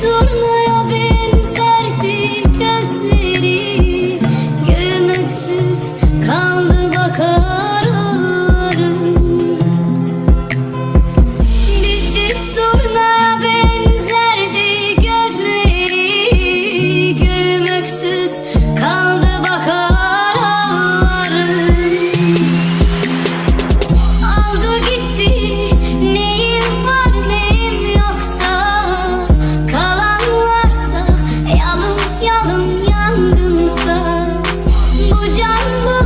Turnaya benzerdi gözleri. Gülmeksiz kaldı bakarım Bir çift turnaya I'm